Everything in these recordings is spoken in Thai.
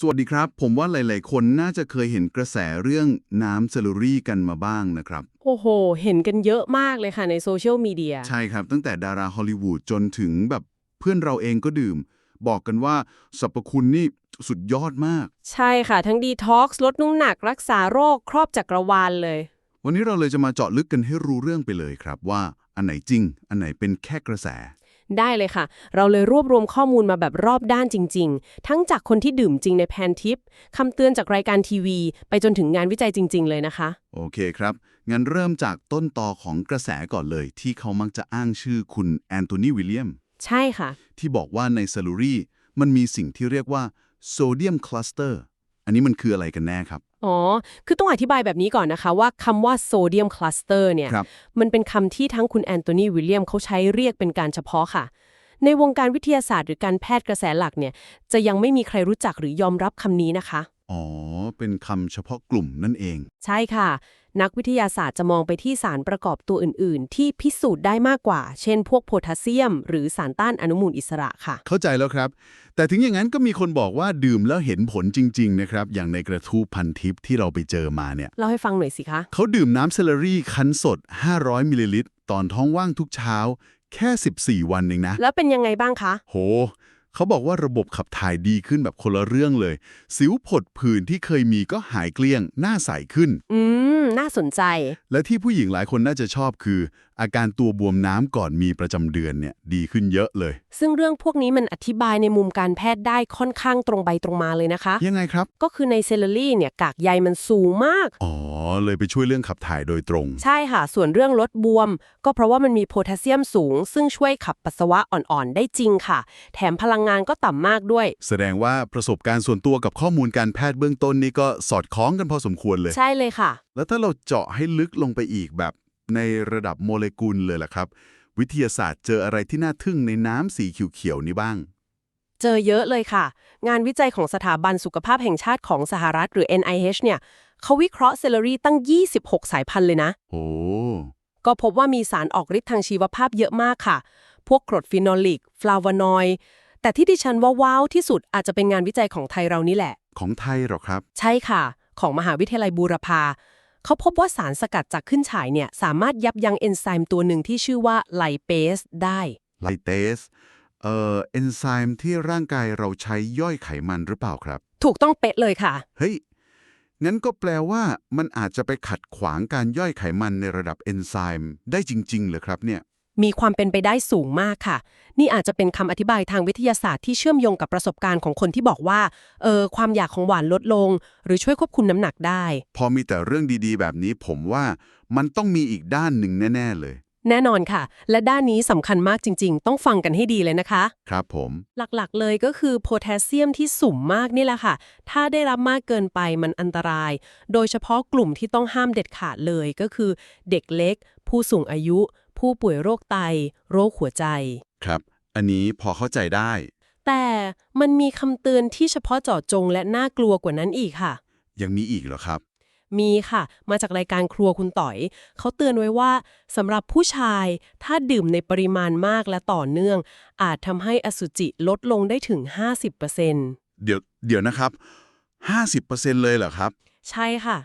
สวัสดีครับ ผมว่าหลาย ๆ คนน่าจะเคยเห็นกระแสเรื่องน้ำเซลลูรี่กันมาบ้างนะครับ โอ้โห เห็นกันเยอะมากเลยค่ะในโซเชียลมีเดีย ใช่ครับ ตั้งแต่ดาราฮอลลีวูดจนถึงแบบเพื่อนเราเองก็ดื่ม บอกกันว่าสรรพคุณนี่สุดยอดมาก ใช่ค่ะ ทั้งดีท็อกซ์ลดน้ำหนักรักษาโรคครอบจักรวาลเลย วันนี้เราเลยจะมาเจาะลึกกันให้รู้เรื่องไปเลยครับว่าอันไหนจริง อันไหนเป็นแค่กระแส ได้เลยค่ะ เราเลยรวบรวมข้อมูลมาแบบรอบด้านจริง ๆ ทั้งจากคนที่ดื่มจริงในแพนทิปคำเตือนจากรายการทีวี ไปจนถึงงานวิจัยจริง ๆ เลยนะคะ โอเคครับ งั้นเริ่มจากต้นตอของกระแสก่อนเลย ที่เขามักจะอ้างชื่อคุณแอนโทนีวิลเลียม ใช่ค่ะ ที่บอกว่าในเซลลูรี่มันมีสิ่งที่เรียกว่าโซเดียมคลัสเตอร์ อันนี้มันคืออะไรกันแน่ครับ อ๋อ คือต้องอธิบายแบบนี้ก่อนนะคะว่าคำว่าโซเดียมคลัสเตอร์เนี่ยครับมันเป็นคำที่ทั้งคุณแอนโทนีวิลเลียมเขาใช้เรียกเป็นการเฉพาะค่ะ ในวงการวิทยาศาสตร์หรือการแพทย์กระแสหลักเนี่ย จะยังไม่มีใครรู้จักหรือยอมรับคำนี้นะคะ อ๋อ เป็นคำเฉพาะกลุ่มนั่นเอง ใช่ค่ะ นักวิทยาศาสตร์จะมองไปที่สารประกอบตัวอื่น ๆ ที่พิสูจน์ได้มากกว่า เช่น พวกโพแทสเซียม หรือสารต้านอนุมูลอิสระค่ะ เข้าใจแล้วครับ แต่ถึงอย่างนั้นก็มีคนบอกว่าดื่มแล้วเห็นผลจริง ๆ นะครับ อย่างในกระทู้พันทิปที่เราไปเจอมาเนี่ยเล่าให้ฟังหน่อยสิคะเขาดื่มน้ำเซลลรี่คั้นสด 500มิลลิลิตรตอนท้องว่างทุกเช้า แค่ 14 วันเองนะ แล้วเป็นยังไงบ้างคะ โห เขาบอกว่าระบบขับถ่ายดีขึ้นแบบคนละเรื่องเลย สิวผดผื่นที่เคยมีก็หายเกลี้ยง หน้าใสขึ้น อืม น่าสนใจ และที่ผู้หญิงหลายคนน่าจะชอบคืออาการตัวบวมน้ำก่อนมีประจำเดือนเนี่ยดีขึ้นเยอะเลย ซึ่งเรื่องพวกนี้มันอธิบายในมุมการแพทย์ได้ค่อนข้างตรงไปตรงมาเลยนะคะ ยังไงครับ ก็คือในเซลลูรี่เนี่ยกากใยมันสูงมาก อ๋อ เลยไปช่วยเรื่องขับถ่ายโดยตรง ใช่ค่ะ ส่วนเรื่องลดบวม ก็เพราะว่ามันมีโพแทสเซียมสูง ซึ่งช่วยขับปัสสาวะอ่อนๆ ได้จริงค่ะ แถมพลังงานก็ต่ำมากด้วย แสดงว่าประสบการณ์ส่วนตัวกับข้อมูลการแพทย์เบื้องต้นนี่ก็สอดคล้องกันพอสมควรเลย ใช่เลยค่ะ แล้วถ้าเราเจาะให้ลึกลงไปอีกแบบ ในระดับโมเลกุลเลยล่ะครับ วิทยาศาสตร์เจออะไรที่น่าทึ่งในน้ำสีเขียวๆนี้บ้าง เจอเยอะเลยค่ะ งานวิจัยของสถาบันสุขภาพแห่งชาติของสหรัฐหรือ NIH เนี่ยเขาวิเคราะห์เซลลูรี่ตั้ง 26 สายพันธุ์เลยนะ โอ้ ก็พบว่ามีสารออกฤทธิ์ทางชีวภาพเยอะมากค่ะ พวกกรดฟีนอลิก ฟลาวานอยด์แต่ที่ดิฉันว่าว้าวที่สุดอาจจะเป็นงานวิจัยของไทยเรานี่แหละ ของไทยเหรอครับ ใช่ค่ะ ของมหาวิทยาลัยบูรพา เขาพบว่าสารสกัดจากขึ้นฉายเนี่ยสามารถยับยั้งเอนไซม์ตัวหนึ่งที่ชื่อว่าไลเปสได้ไลเตสเอ่อเอนไซม์ที่ร่างกายเราใช้ย่อยไขมันหรือเปล่าครับ ถูกต้องเป๊ะเลยค่ะ เฮ้ยงั้นก็แปลว่ามันอาจจะไปขัดขวางการย่อยไขมันในระดับเอนไซม์ได้จริงๆเหรอครับเนี่ย มีความเป็นไปได้สูงมากค่ะ นี่อาจจะเป็นคำอธิบายทางวิทยาศาสตร์ที่เชื่อมโยงกับประสบการณ์ของคนที่บอกว่า เออ ความอยากของหวานลดลง หรือช่วยควบคุมน้ำหนักได้ พอมีแต่เรื่องดีๆ แบบนี้ผมว่ามันต้องมีอีกด้านหนึ่งแน่ ๆ เลย แน่นอนค่ะ และด้านนี้สำคัญมากจริง ๆ ต้องฟังกันให้ดีเลยนะคะ ครับผม หลักๆ เลยก็คือโพแทสเซียมที่สุ่มมากนี่แหละค่ะ ถ้าได้รับมากเกินไปมันอันตราย โดยเฉพาะกลุ่มที่ต้องห้ามเด็ดขาดเลยก็คือ เด็กเล็ก ผู้สูงอายุ ผู้ป่วยโรคไต โรคหัวใจ ครับ อันนี้พอเข้าใจได้ แต่มันมีคำเตือนที่เฉพาะเจาะจงและน่ากลัวกว่านั้นอีกค่ะ ยังมีอีกเหรอครับ มีค่ะ มาจากรายการครัวคุณต่อย เขาเตือนไว้ว่าสำหรับผู้ชายถ้าดื่มในปริมาณมากและต่อเนื่อง อาจทำให้อสุจิลดลงได้ถึง 50%เดี๋ยวเดี๋ยวนะครับ 50%เลยเหรอครับ ใช่ค่ะ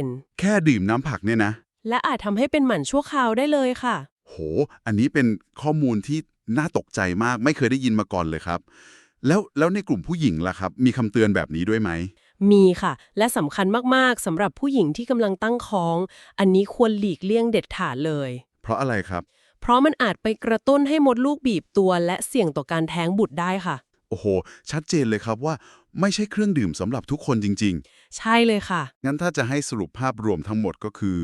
50%แค่ดื่มน้ำผักเนี่ยนะ และอาจทำให้เป็นหมันชั่วคราวได้เลยค่ะ โห อันนี้เป็นข้อมูลที่น่าตกใจมากไม่เคยได้ยินมาก่อนเลยครับ แล้วแล้วในกลุ่มผู้หญิงล่ะครับ มีคำเตือนแบบนี้ด้วยไหม มีค่ะ และสำคัญมากๆสำหรับผู้หญิงที่กำลังตั้งท้อง อันนี้ควรหลีกเลี่ยงเด็ดขาดเลย เพราะอะไรครับ เพราะมันอาจไปกระตุ้นให้มดลูกบีบตัว และเสี่ยงต่อการแท้งบุตรได้ค่ะ โอ้โห ชัดเจนเลยครับว่าไม่ใช่เครื่องดื่มสำหรับทุกคนจริง ใช่เลยค่ะ ๆ งั้นถ้าจะให้สรุปภาพรวมทั้งหมดก็คือ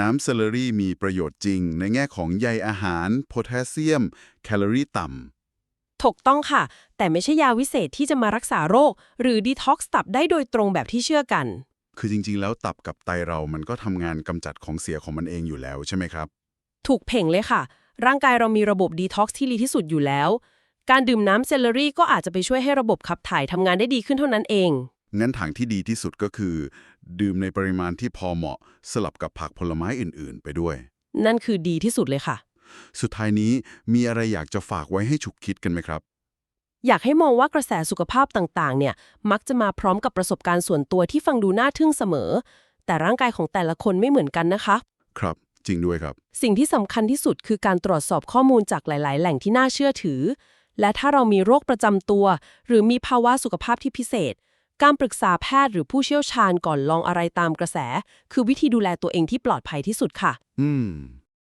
น้ำเซลลรี่มีประโยชน์จริง ในแง่ของใยอาหาร โพแทสเซียม แคลอรี่ต่ำถูกต้องค่ะ แต่ไม่ใช่ยาวิเศษที่จะมารักษาโรค หรือดีท็อกซ์ตับได้โดยตรงแบบที่เชื่อกันคือจริง ๆ แล้วตับกับไตเรามันก็ทำงานกำจัดของเสียของมันเองอยู่แล้วใช่ไหมครับ ถูกเพ่งเลยค่ะ ร่างกายเรามีระบบดีท็อกซ์ที่ดีที่สุดอยู่แล้ว การดื่มน้ำเซลลอรี่ก็อาจจะไปช่วยให้ระบบขับถ่ายทำงานได้ดีขึ้นเท่านั้นเอง งั้นทางที่ดีที่สุดก็คือ ดื่มในปริมาณที่พอเหมาะสลับกับผักผลไม้อื่นๆ ไปด้วย นั่นคือดีที่สุดเลยค่ะ สุดท้ายนี้มีอะไรอยากจะฝากไว้ให้ฉุกคิดกันไหมครับ อยากให้มองว่ากระแสสุขภาพต่างๆ เนี่ย มักจะมาพร้อมกับประสบการณ์ส่วนตัวที่ฟังดูน่าทึ่งเสมอ แต่ร่างกายของแต่ละคนไม่เหมือนกันนะคะ ครับ จริงด้วยครับ สิ่งที่สำคัญที่สุดคือการตรวจสอบข้อมูลจากหลาย ๆ แหล่งที่น่าเชื่อถือ และถ้าเรามีโรคประจำตัว หรือมีภาวะสุขภาพที่พิเศษ การปรึกษาแพทย์หรือผู้เชี่ยวชาญก่อนลองอะไรตามกระแส คือวิธีดูแลตัวเองที่ปลอดภัยที่สุดค่ะ อืม